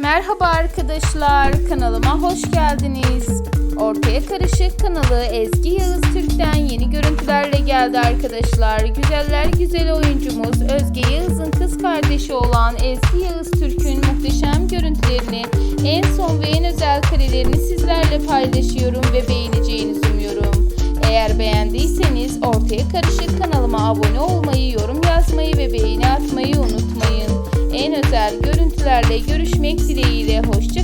Merhaba arkadaşlar, kanalıma hoş geldiniz. Ortaya Karışık kanalı Ezgi Yağız Türk'ten yeni görüntülerle geldi arkadaşlar. Güzeller güzel oyuncumuz Özge Yağız'ın kız kardeşi olan Ezgi Yağız Türk'ün muhteşem görüntülerini, en son ve en özel karelerini sizlerle paylaşıyorum ve beğeneceğinizi umuyorum. Eğer beğendiyseniz Ortaya Karışık kanalıma abone olmayı, görüntülerle görüşmek dileğiyle. Hoşça